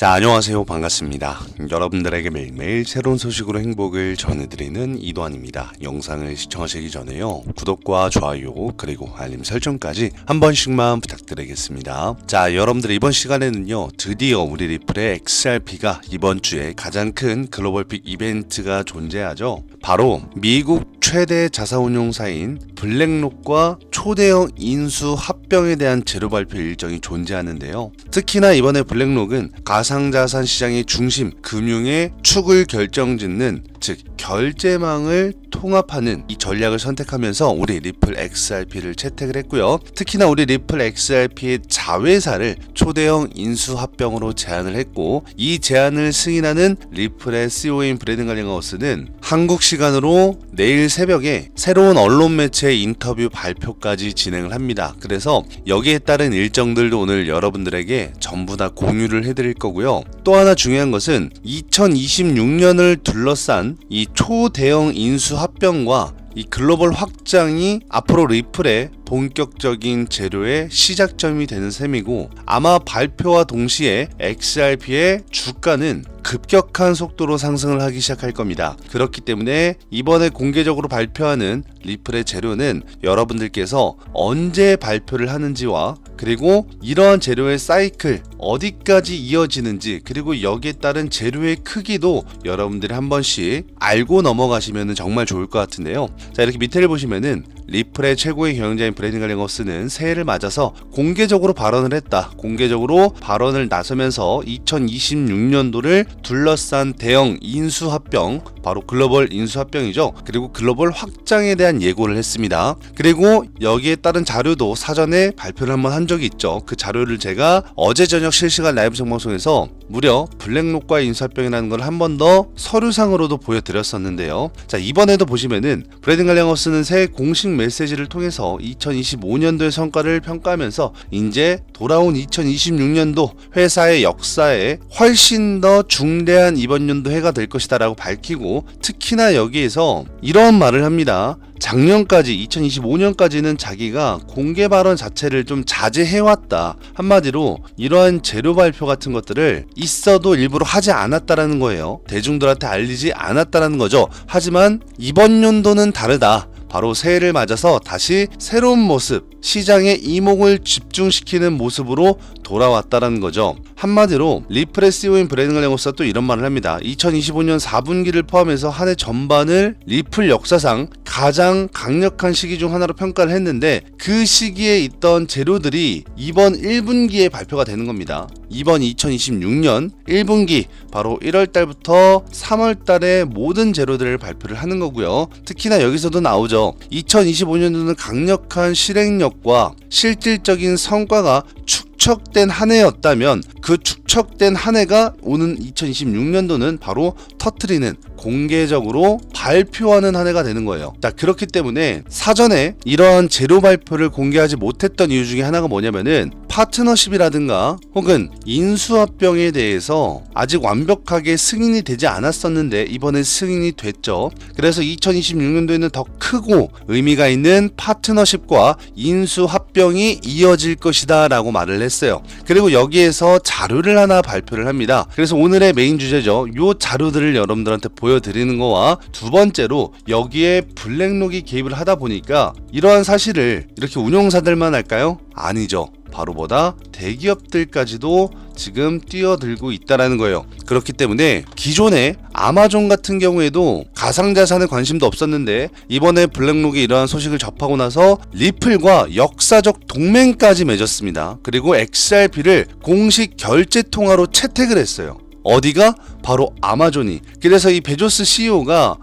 자, 안녕하세요. 반갑습니다. 여러분들에게 매일매일 새로운 소식으로 행복을 전해드리는 이도환입니다. 영상을 시청하시기 전에요. 구독과 좋아요, 그리고 알림 설정까지 한 번씩만 부탁드리겠습니다. 자, 여러분들 이번 시간에는요. 드디어 우리 리플의 XRP가 이번 주에 가장 큰 글로벌 픽 이벤트가 존재하죠. 바로 미국 최대 자사운용사인 블랙록과 초대형 인수 합병에 대한 재료 발표 일정이 존재하는데요. 특히나 이번에 블랙록은 가 상자산 시장의 중심, 금융의 축을 결정짓는 즉 결제망을 통합하는 이 전략을 선택하면서 우리 리플 XRP를 채택을 했고요. 특히나 우리 리플 XRP의 자회사를 초대형 인수 합병으로 제안을 했고 이 제안을 승인하는 리플의 CEO인 브레든 갈링하우스는 한국 시간으로 내일 새벽에 새로운 언론 매체의 인터뷰 발표까지 진행을 합니다. 그래서 여기에 따른 일정들도 오늘 여러분들에게 전부 다 공유를 해드릴 거고요. 또 하나 중요한 것은 2026년을 둘러싼 이 초대형 인수 합병과 이 글로벌 확장이 앞으로 리플의 본격적인 재료의 시작점이 되는 셈이고 아마 발표와 동시에 XRP의 주가는 급격한 속도로 상승을 하기 시작할 겁니다. 그렇기 때문에 이번에 공개적으로 발표하는 리플의 재료는 여러분들께서 언제 발표를 하는지와 그리고 이러한 재료의 사이클 어디까지 이어지는지 그리고 여기에 따른 재료의 크기도 여러분들이 한 번씩 알고 넘어가시면 정말 좋을 것 같은데요. 자 이렇게 밑에를 보시면은 리플의 최고의 경영자인 브래든 갈링어스는 새해를 맞아서 공개적으로 발언을 했다. 공개적으로 발언을 나서면서 2026년도를 둘러싼 대형 인수합병, 바로 글로벌 인수합병이죠. 그리고 글로벌 확장에 대한 예고를 했습니다. 그리고 여기에 따른 자료도 사전에 발표를 한번 한 적이 있죠. 그 자료를 제가 어제 저녁 실시간 라이브 생방송에서 무려 블랙록과 인수합병이라는 걸 한 번 더 서류상으로도 보여드렸었는데요. 자 이번에도 보시면은 브래든 갈링어스는 새해 공식 메시지를 통해서 2025년도의 성과를 평가하면서 이제 돌아온 2026년도 회사의 역사에 훨씬 더 중대한 이번 연도 해가 될 것이다라고 밝히고 특히나 여기에서 이런 말을 합니다. 작년까지 2025년까지는 자기가 공개 발언 자체를 좀 자제해왔다. 한마디로 이러한 재료 발표 같은 것들을 있어도 일부러 하지 않았다라는 거예요. 대중들한테 알리지 않았다라는 거죠. 하지만 이번 연도는 다르다. 바로 새해를 맞아서 다시 새로운 모습, 시장의 이목을 집중시키는 모습으로 돌아왔다라는 거죠. 한마디로 CEO인 브레든 갈랭호스가 또 이런 말을 합니다. 2025년 4분기를 포함해서 한 해 전반을 리플 역사상 가장 강력한 시기 중 하나로 평가를 했는데 그 시기에 있던 재료들이 이번 1분기에 발표가 되는 겁니다. 이번 2026년 1분기 바로 1월 달부터 3월 달에 모든 재료들을 발표를 하는 거고요. 특히나 여기서도 나오죠. 2025년도는 강력한 실행력과 실질적인 성과가 축 적된 한 해였다면 그 축적된 한 해가 오는 2026년도는 바로 터트리는 공개적으로 발표하는 한 해가 되는 거예요. 자, 그렇기 때문에 사전에 이러한 재료 발표를 공개하지 못했던 이유 중에 하나가 뭐냐면은 파트너십이라든가 혹은 인수합병에 대해서 아직 완벽하게 승인이 되지 않았었는데 이번에 승인이 됐죠. 그래서 2026년도에는 더 크고 의미가 있는 파트너십과 인수합병이 이어질 것이다 라고 말을 했어요. 그리고 여기에서 자료를 하나 발표를 합니다. 그래서 오늘의 메인 주제죠. 요 자료들을 여러분들한테 보여드리는 거와 두 번째로 여기에 블랙록이 개입을 하다 보니까 이러한 사실을 이렇게 운용사들만 할까요? 아니죠. 바로보다 대기업들까지도 지금 뛰어들고 있다라는 거예요. 그렇기 때문에 기존에 아마존 같은 경우에도 가상자산에 관심도 없었는데 이번에 블랙록이 이러한 소식을 접하고 나서 리플과 역사적 동맹까지 맺었습니다. 그리고 XRP를 공식 결제 통화로 채택을 했어요. 어디가 바로 아마존이 그래서 이 베조스 CEO가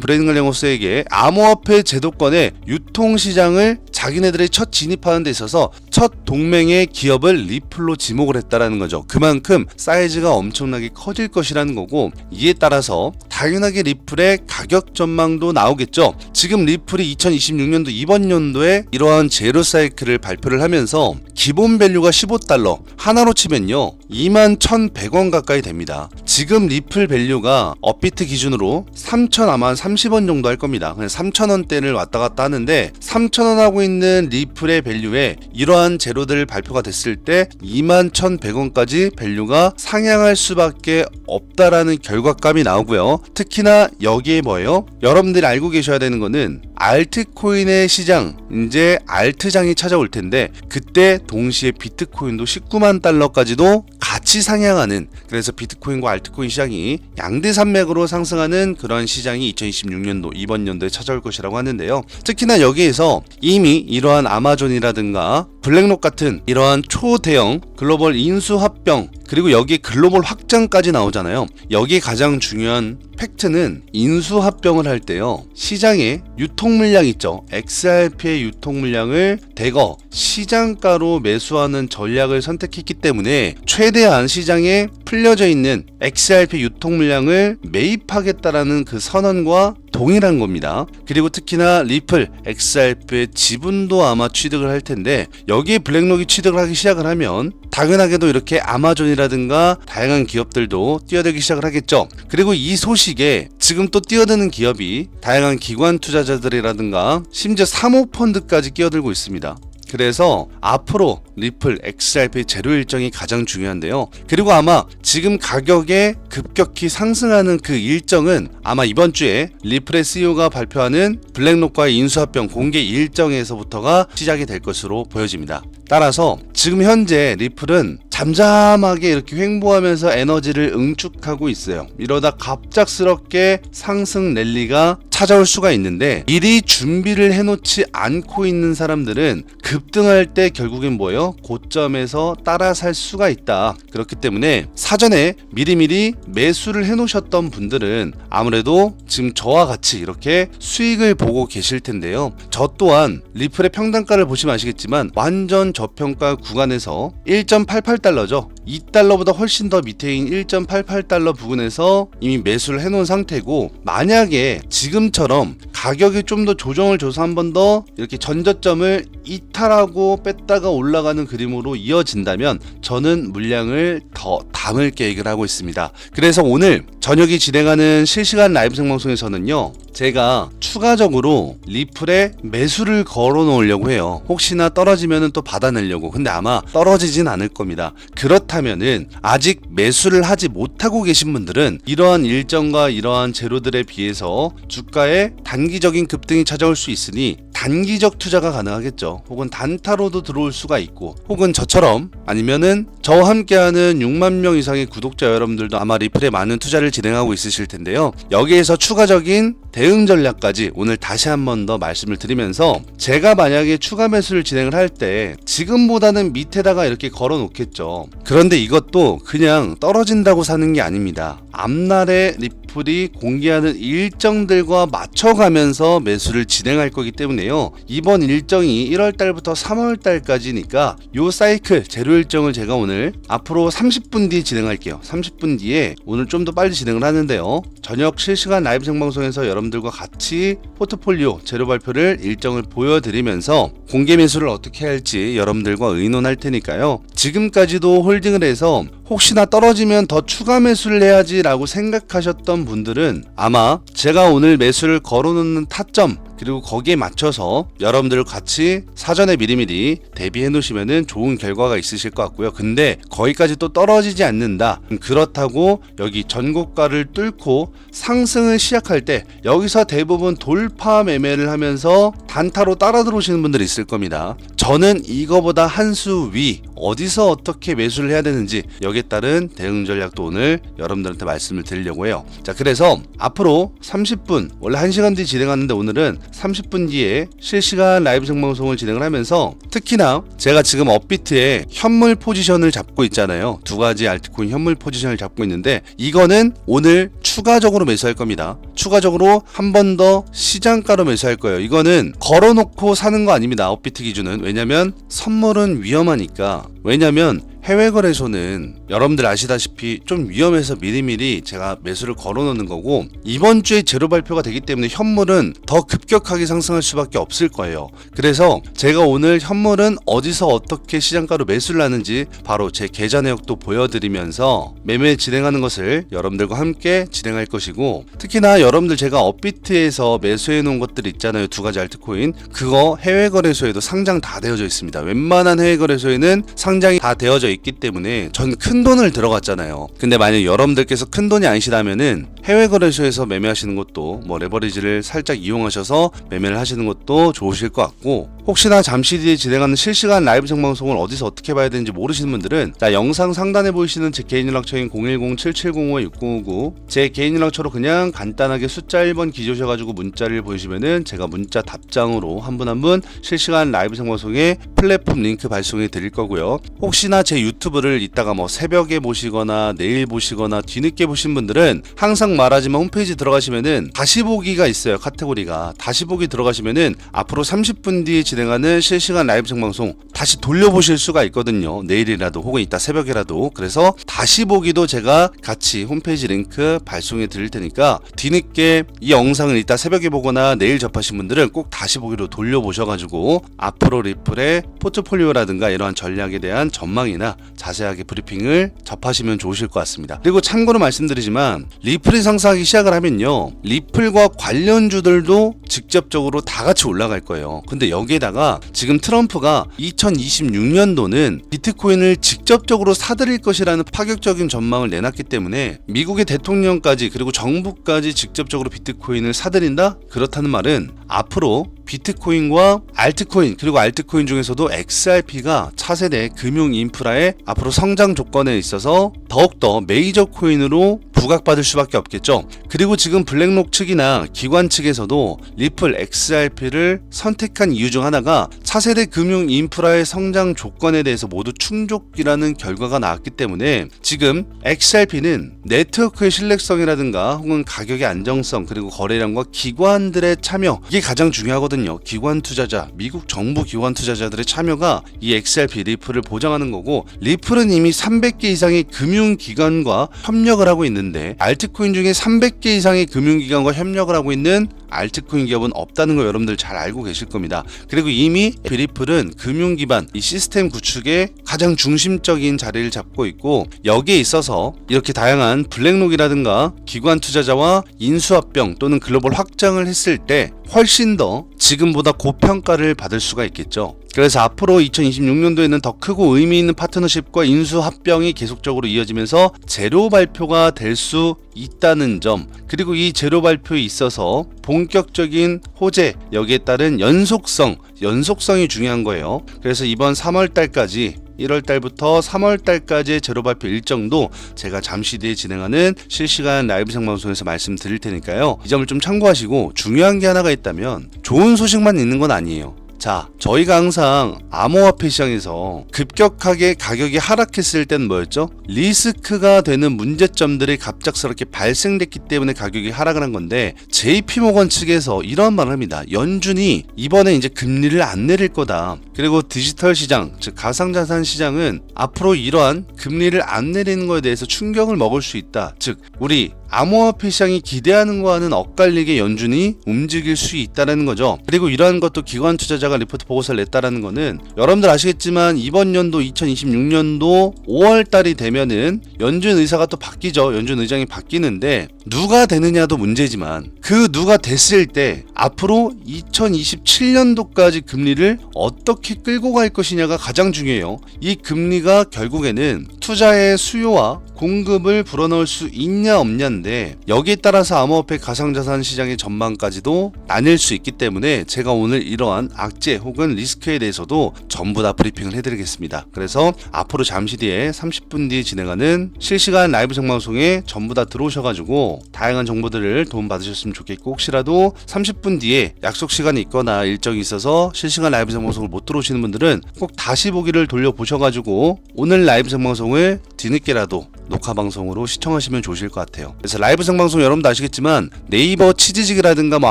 브레든 갈랭호스에게 암호화폐 제도권의 유통시장을 자기네들이 첫 진입하는 데 있어서 첫 동맹의 기업을 리플로 지목을 했다라는 거죠. 그만큼 사이즈가 엄청나게 커질 것이라는 거고 이에 따라서 당연하게 리플의 가격 전망도 나오겠죠. 지금 리플이 2026년도 이번 연도에 이러한 제로 사이클을 발표를 하면서 기본 밸류가 15달러 하나로 치면요 2만 1,100원 가까이 됩니다. 지금 리플 밸류가 업비트 기준으로 3천 아마 30원 정도 할 겁니다. 그냥 3,000원대를 왔다 갔다 하는데 3,000원 하고 있는 리플의 밸류에 이러한 제로들 발표가 됐을 때 21,100원까지 밸류가 상향할 수밖에 없다라는 결과감이 나오고요. 특히나 여기에 뭐예요? 여러분들이 알고 계셔야 되는 거는 알트코인의 시장 이제 알트장이 찾아올 텐데 그때 동시에 비트코인도 19만 달러까지도 같이 상향하는 그래서 비트코인과 알트코인 시장이 양대 산맥으로 상승하는 그런 시장이 2026년도 이번 연도에 찾아올 것이라고 하는데요. 특히나 여기에서 이미 이러한 아마존이라든가 블랙록 같은 이러한 초대형 글로벌 인수 합병 그리고 여기 글로벌 확장까지 나오잖아요. 여기 가장 중요한 팩트는 인수 합병을 할 때요. 시장에 유통 물량 있죠. XRP의 유통 물량을 대거 시장가로 매수하는 전략을 선택했기 때문에 최대한 시장에 풀려져 있는 XRP 유통 물량을 매입하겠다라는 그 선언과 동일한 겁니다. 그리고 특히나 리플, XRP의 지분도 아마 취득을 할 텐데 여기에 블랙록이 취득을 하기 시작을 하면 당연하게도 이렇게 아마존이라든가 다양한 기업들도 뛰어들기 시작을 하겠죠. 그리고 이 소식에 지금 또 뛰어드는 기업이 다양한 기관 투자자들이라든가 심지어 사모펀드까지 끼어들고 있습니다. 그래서 앞으로 리플 XRP 제로 일정이 가장 중요한데요. 그리고 아마 지금 가격에 급격히 상승하는 그 일정은 아마 이번 주에 리플의 CEO가 발표하는 블랙록과의 인수합병 공개 일정에서부터가 시작이 될 것으로 보여집니다. 따라서 지금 현재 리플은 잠잠하게 이렇게 횡보하면서 에너지를 응축하고 있어요. 이러다 갑작스럽게 상승 랠리가 찾아올 수가 있는데 미리 준비를 해놓지 않고 있는 사람들은 급등할 때 결국엔 뭐예요? 고점에서 따라 살 수가 있다. 그렇기 때문에 사전에 미리미리 매수를 해놓으셨던 분들은 아무래도 지금 저와 같이 이렇게 수익을 보고 계실 텐데요. 저 또한 리플의 평단가를 보시면 아시겠지만 완전 저평가 구간에서 1.88 달러죠. 2달러보다 훨씬 더 밑에인 1.88달러 부근에서 이미 매수를 해놓은 상태고 만약에 지금처럼 가격이 좀 더 조정을 줘서 한 번 더 이렇게 전저점을 이탈하고 뺐다가 올라가는 그림으로 이어진다면 저는 물량을 더 담을 계획을 하고 있습니다. 그래서 오늘 저녁에 진행하는 실시간 라이브 생방송에서는요. 제가 추가적으로 리플에 매수를 걸어 놓으려고 해요. 혹시나 떨어지면은 또 받아내려고. 근데 아마 떨어지진 않을 겁니다. 그렇다면은 아직 매수를 하지 못하고 계신 분들은 이러한 일정과 이러한 재료들에 비해서 주가에 단기적인 급등이 찾아올 수 있으니 단기적 투자가 가능하겠죠. 혹은 단타로도 들어올 수가 있고, 혹은 저처럼 아니면은 저와 함께하는 6만 명 이상의 구독자 여러분들도 아마 리플에 많은 투자를 진행하고 있으실 텐데요. 여기에서 추가적인 대응 전략까지 오늘 다시 한 번 더 말씀을 드리면서 제가 만약에 추가 매수를 진행을 할 때 지금보다는 밑에다가 이렇게 걸어 놓겠죠. 그런데 이것도 그냥 떨어진다고 사는 게 아닙니다. 앞날에 리플 이 공개하는 일정들과 맞춰가면서 매수를 진행할 거기 때문에요. 이번 일정이 1월 달부터 3월 달까지니까 요 사이클 제로 일정을 제가 오늘 앞으로 30분 뒤에 진행할게요. 30분 뒤에 오늘 좀 더 빨리 진행을 하는데요. 저녁 실시간 라이브 생방송에서 여러분들과 같이 포트폴리오 제로 발표를 일정을 보여드리면서 공개 매수를 어떻게 할지 여러분들과 의논할 테니까요. 지금까지도 홀딩을 해서 혹시나 떨어지면 더 추가 매수를 해야지 라고 생각하셨던 분들은 아마 제가 오늘 매수를 걸어놓는 타점 그리고 거기에 맞춰서 여러분들 같이 사전에 미리미리 대비해 놓으시면은 좋은 결과가 있으실 것 같고요. 근데 거기까지 또 떨어지지 않는다. 그렇다고 여기 전고가를 뚫고 상승을 시작할 때 여기서 대부분 돌파 매매를 하면서 단타로 따라 들어오시는 분들이 있을 겁니다. 저는 이거보다 한 수 위 어디서 어떻게 매수를 해야 되는지 여기에 따른 대응 전략도 오늘 여러분들한테 말씀을 드리려고 해요. 자, 그래서 앞으로 30분 원래 1시간 뒤 진행하는데 오늘은 30분 뒤에 실시간 라이브 생방송을 진행을 하면서 특히나 제가 지금 업비트에 현물 포지션을 잡고 있잖아요. 두 가지 알트코인 현물 포지션을 잡고 있는데 이거는 오늘 추가적으로 매수할 겁니다. 추가적으로 한 번 더 시장가로 매수할 거예요. 이거는 걸어놓고 사는 거 아닙니다. 업비트 기준은 왜냐면 선물은 위험하니까 왜냐면 해외 거래소는 여러분들 아시다시피 좀 위험해서 미리미리 제가 매수를 걸어 놓는 거고 이번 주에 제로 발표가 되기 때문에 현물은 더 급격하게 상승할 수밖에 없을 거예요. 그래서 제가 오늘 현물은 어디서 어떻게 시장가로 매수를 하는지 바로 제 계좌 내역도 보여드리면서 매매 진행하는 것을 여러분들과 함께 진행할 것이고 특히나 여러분들 제가 업비트에서 매수해 놓은 것들 있잖아요. 두 가지 알트코인. 그거 해외 거래소에도 상장 다 되어져 있습니다. 웬만한 해외 거래소에는 상장이 다 되어져 있기 때문에 전 큰 돈을 들어갔잖아요. 근데 만약 여러분들께서 큰 돈이 아니시다면은 해외 거래소에서 매매하시는 것도 뭐 레버리지를 살짝 이용하셔서 매매를 하시는 것도 좋으실 것 같고 혹시나 잠시 뒤에 진행하는 실시간 라이브 생방송을 어디서 어떻게 봐야 되는지 모르시는 분들은 자 영상 상단에 보이시는 제 개인 연락처인 010-7705-6059 제 개인 연락처로 그냥 간단하게 숫자 1번 기조셔가지고 문자를 보여주시면은 제가 문자 답장으로 한 분 한 분 실시간 라이브 생방송에 플랫폼 링크 발송해 드릴 거고요. 혹시나 제 유튜브를 이따가 뭐 새벽에 보시거나 내일 보시거나 뒤늦게 보신 분들은 항상 말하지만 홈페이지 들어가시면은 다시 보기가 있어요 카테고리가. 다시 보기 들어가시면은 앞으로 30분 뒤에 진행하는 실시간 라이브 생방송 다시 돌려보실 수가 있거든요. 내일이라도 혹은 이따 새벽이라도. 그래서 다시 보기도 제가 같이 홈페이지 링크 발송해 드릴 테니까 뒤늦게 이 영상을 이따 새벽에 보거나 내일 접하신 분들은 꼭 다시 보기로 돌려보셔가지고 앞으로 리플의 포트폴리오라든가 이러한 전략에 대한 전망이나 자세하게 브리핑을 접하시면 좋으실 것 같습니다. 그리고 참고로 말씀드리지만 리플이 상승하기 시작을 하면요. 리플과 관련주들도 직접적으로 다 같이 올라갈 거예요. 근데 여기에다가 지금 트럼프가 2026년도는 비트코인을 직접적으로 사들일 것이라는 파격적인 전망을 내놨기 때문에 미국의 대통령까지 그리고 정부까지 직접적으로 비트코인을 사들인다? 그렇다는 말은 앞으로 비트코인과 알트코인 그리고 알트코인 중에서도 XRP가 차세대 금융 인프라의 앞으로 성장 조건에 있어서 더욱더 메이저 코인으로 부각받을 수밖에 없겠죠. 그리고 지금 블랙록 측이나 기관 측에서도 리플 XRP를 선택한 이유 중 하나가 차세대 금융 인프라의 성장 조건에 대해서 모두 충족이라는 결과가 나왔기 때문에 지금 XRP는 네트워크의 신뢰성이라든가 혹은 가격의 안정성 그리고 거래량과 기관들의 참여 이게 가장 중요하거든요. 기관 투자자, 미국 정부 기관 투자자들의 참여가 이 XRP 리플을 보장하는 거고 리플은 이미 300개 이상의 금융기관과 협력을 하고 있는데 알트코인 중에 300개 이상의 금융기관과 협력을 하고 있는 알트코인 기업은 없다는 거 여러분들 잘 알고 계실 겁니다. 그리고 이미 비리플은 금융 기반 이 시스템 구축의 가장 중심적인 자리를 잡고 있고 여기에 있어서 이렇게 다양한 블랙록이라든가 기관 투자자와 인수합병 또는 글로벌 확장을 했을 때 훨씬 더 지금보다 고평가를 받을 수가 있겠죠. 그래서 앞으로 2026년도에는 더 크고 의미 있는 파트너십과 인수 합병이 계속적으로 이어지면서 제로 발표가 될 수 있다는 점 그리고 이 제로 발표에 있어서 본격적인 호재 여기에 따른 연속성 연속성이 중요한 거예요. 그래서 이번 3월 달까지 1월 달부터 3월 달까지의 제로 발표 일정도 제가 잠시 뒤에 진행하는 실시간 라이브 생방송에서 말씀드릴 테니까요. 이 점을 좀 참고하시고 중요한 게 하나가 있다면 좋은 소식만 있는 건 아니에요. 자, 저희가 항상 암호화폐 시장에서 급격하게 가격이 하락했을 땐 뭐였죠? 리스크가 되는 문제점들이 갑작스럽게 발생됐기 때문에 가격이 하락을 한 건데 JP모건 측에서 이런 말을 합니다. 연준이 이번에 이제 금리를 안 내릴 거다. 그리고 디지털 시장, 즉 가상자산 시장은 앞으로 이러한 금리를 안 내리는 거에 대해서 충격을 먹을 수 있다. 즉, 우리 암호화폐 시장이 기대하는 거와는 엇갈리게 연준이 움직일 수 있다는 거죠. 그리고 이러한 것도 기관 투자자가 리포트 보고서를 냈다라는 거는 여러분들 아시겠지만 이번 연도 2026년도 5월 달이 되면은 연준 의사가 또 바뀌죠. 연준 의장이 바뀌는데 누가 되느냐도 문제지만 그 누가 됐을 때 앞으로 2027년도까지 금리를 어떻게 끌고 갈 것이냐가 가장 중요해요. 이 금리가 결국에는 투자의 수요와 공급을 불어넣을 수 있냐 없냐인데 여기에 따라서 암호화폐 가상자산 시장의 전망까지도 나뉠 수 있기 때문에 제가 오늘 이러한 악재 혹은 리스크에 대해서도 전부 다 브리핑을 해드리겠습니다. 그래서 앞으로 잠시 뒤에 30분 뒤에 진행하는 실시간 라이브 생방송에 전부 다 들어오셔가지고 다양한 정보들을 도움 받으셨으면 좋겠고 혹시라도 30분 뒤에 약속 시간이 있거나 일정이 있어서 실시간 라이브 생방송을 못 들어오시는 분들은 꼭 다시 보기를 돌려보셔가지고 오늘 라이브 생방송을 뒤늦게라도 녹화 방송으로 시청하시면 좋으실 것 같아요. 그래서 라이브 생방송 여러분도 아시겠지만 네이버 치즈직이라든가 뭐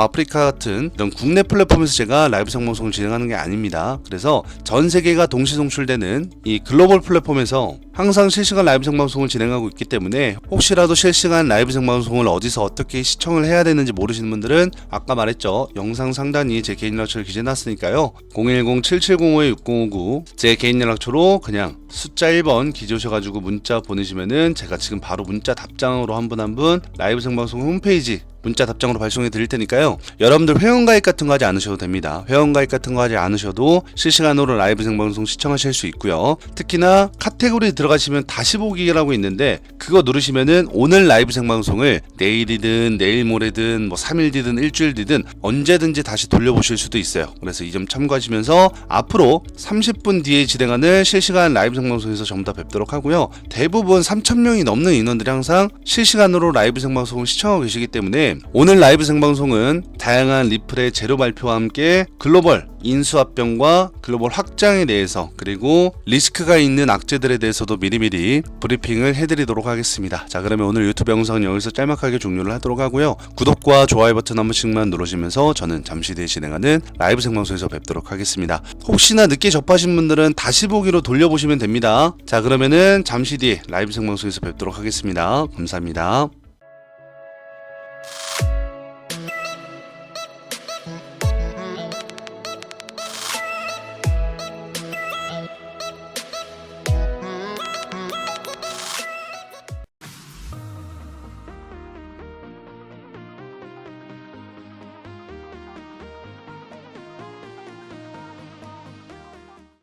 아프리카 같은 이런 국내 플랫폼에서 제가 라이브 생방송을 진행하는 게 아닙니다. 그래서 전 세계가 동시 송출되는 이 글로벌 플랫폼에서 항상 실시간 라이브 생방송을 진행하고 있기 때문에 혹시라도 실시간 라이브 생방송을 어디서 어떻게 시청을 해야 되는지 모르시는 분들은 아까 말했죠. 영상 상단이 제 개인 연락처를 기재해놨으니까요. 010-7705-6059 제 개인 연락처로 그냥 숫자 1번 기재오셔가지고 문자 보내시면은 제가 지금 바로 문자 답장으로 한 분 한 분 라이브 생방송 홈페이지 문자 답장으로 발송해 드릴 테니까요. 여러분들 회원 가입 같은 거 하지 않으셔도 됩니다. 회원 가입 같은 거 하지 않으셔도 실시간으로 라이브 생방송 시청하실 수 있고요. 특히나 카테고리 들어가시면 다시 보기라고 있는데 그거 누르시면은 오늘 라이브 생방송을 내일이든 내일 모레든 뭐 3일 뒤든 일주일 뒤든 언제든지 다시 돌려보실 수도 있어요. 그래서 이 점 참고하시면서 앞으로 30분 뒤에 진행하는 실시간 라이브 생방송에서 전부 다 뵙도록 하고요. 대부분 3,000명이 넘는 인원들이 항상 실시간으로 라이브 생방송을 시청하고 계시기 때문에 오늘 라이브 생방송은 다양한 리플의 재료 발표와 함께 글로벌 인수합병과 글로벌 확장에 대해서 그리고 리스크가 있는 악재들에 대해서도 미리미리 브리핑을 해드리도록 하겠습니다. 자 그러면 오늘 유튜브 영상은 여기서 짤막하게 종료를 하도록 하고요. 구독과 좋아요 버튼 한 번씩만 누르시면서 저는 잠시 뒤에 진행하는 라이브 생방송에서 뵙도록 하겠습니다. 혹시나 늦게 접하신 분들은 다시 보기로 돌려보시면 됩니다. 자 그러면은 잠시 뒤에 라이브 생방송에서 뵙도록 하겠습니다. 감사합니다.